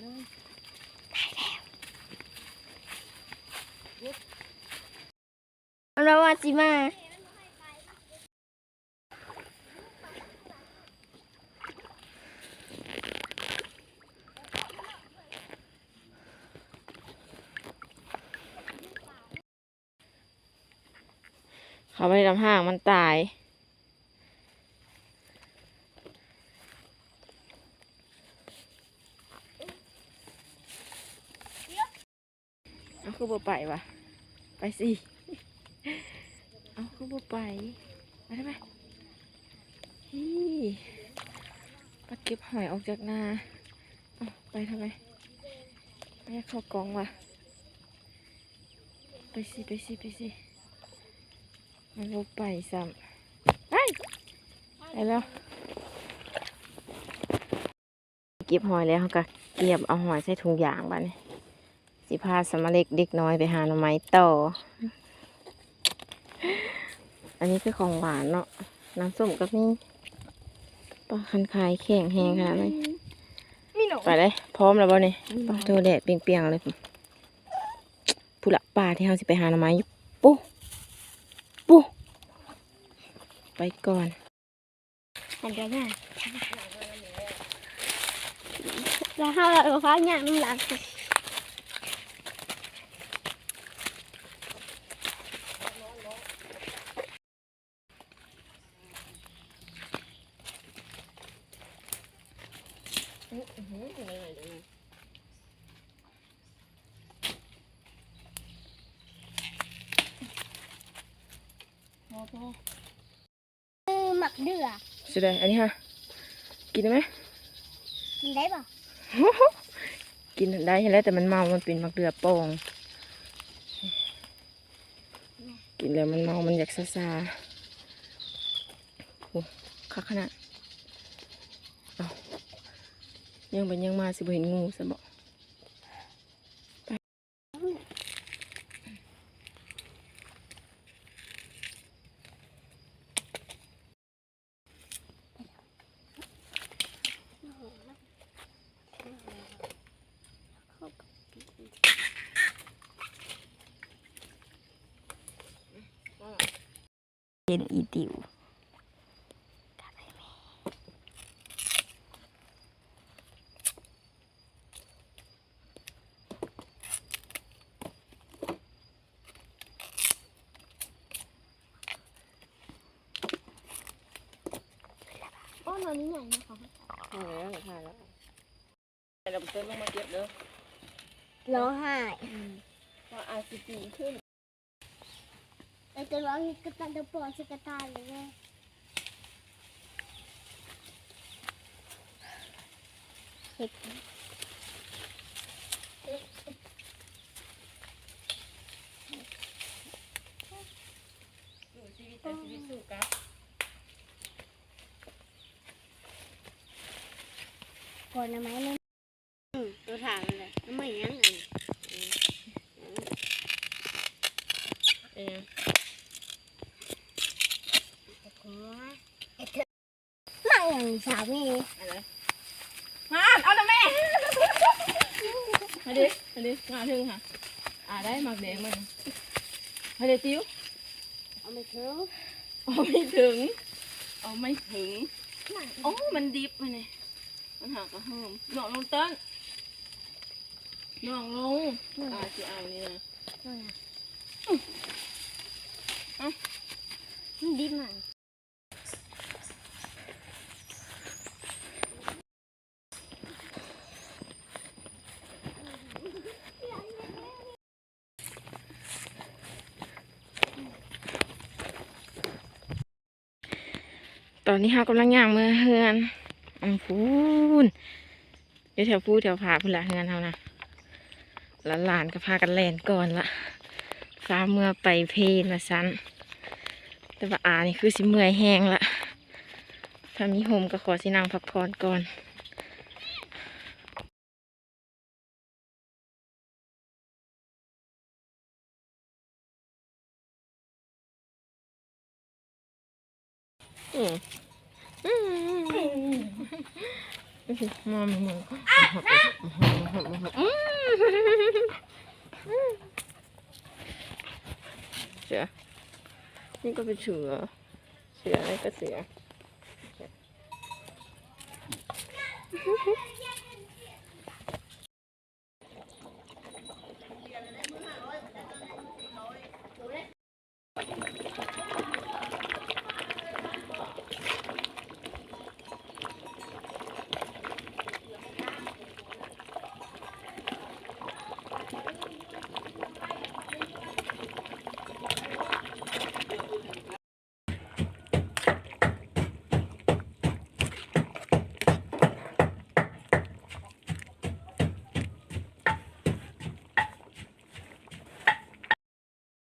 เลยเราว่าจิมาเขาไปลำห้างมันตาย เอาคือบ่ไปวะไปสิเอาคือบ่ไปไปได้ไหมฮี่ปัดเก็บหอยออกจากนาเอาไปทำไมไม่อยากเข้ากองวะไปสิไปสิไปสิมันบ่ไปซ้ำไปไปแล้วเก็บหอยแล้วเขาก็เก็บเอาหอยใส่ถุงยางบ้านี้ สิพาสมาเล็กเด็กน้อยไปหาหน่อไม้ต่อ อันนี้คือของหวานเนาะ น้ำส้มกับนี่ปลาคันคายแข็งแหงขนาดนี้มีหนูไปเลย พร้อมแล้วบ่เนี่ยปลาโดแดดเปรียงๆเลยผู้ละปลาที่เราสิไปหาหน่อไม้อยู่ปุ๊ปุ๊ไปก่อนหันเดียวง่ายแล้วเข้าเราก็ฟ้าอย่างน้ำหลัง เออหมักเดือสุดเลยอันนี้ฮะ กินได้ไหมกินได้ป่ะกินได้ใช่แล้วแต่มันเมา มันเป็นมักเดือโป่งกินแล้วมันเมา มันอยากซาซาโอ้คักขนาดเอา ยังไปยังมาสิบ่เห็นงูซะบอกไปเย็นอีติว นอนนี้ใหญ่นะคะหายแล้วหายแล้วเราเติมลงมาเก็บเด้อร้องไห้ว่าอาจจะดีขึ้นแต่จะร้องกระตันจะปอสกตาเลยแม่เห็ด สู้ชีวิตแต่ชีวิตสู้กับ ก่อนนะไหมเนี่ยตัวถามเลยไม่ยังไงเองนั่งอย่างสามีอะไรมาเอาหน่ะแม่มาดิมาดิมาถึงค่ะอ่าได้หมักแดงมันมาเดี๋ยวติ้วเอาไม่ถึงเอาไม่ถึงเอาไม่ถึงนั่งโอ้มันดิบมาเนี่ย มันหักกระห้อมหนองลงเต้นหนองลงอ่าจะเอานี่นะนั่งอะมันดีมากตอนนี้เรากำลังย่างมือเฮือน อันพูนเดี๋ยวแถวพูแถวผาพุ่นละเฮือนเขานะแล้วหลานก็พากันแล่นก่อนละฟ้าเมื่อไปเพลนละสันแต่ว่าอานี่คือสิเมื่อยแห้งละถ้ามีโฮมก็ขอสินางพักผ่อนก่อนอืมอืม มามามาเสือนี่ก็เป็นเสือเสือนี่ก็เสือ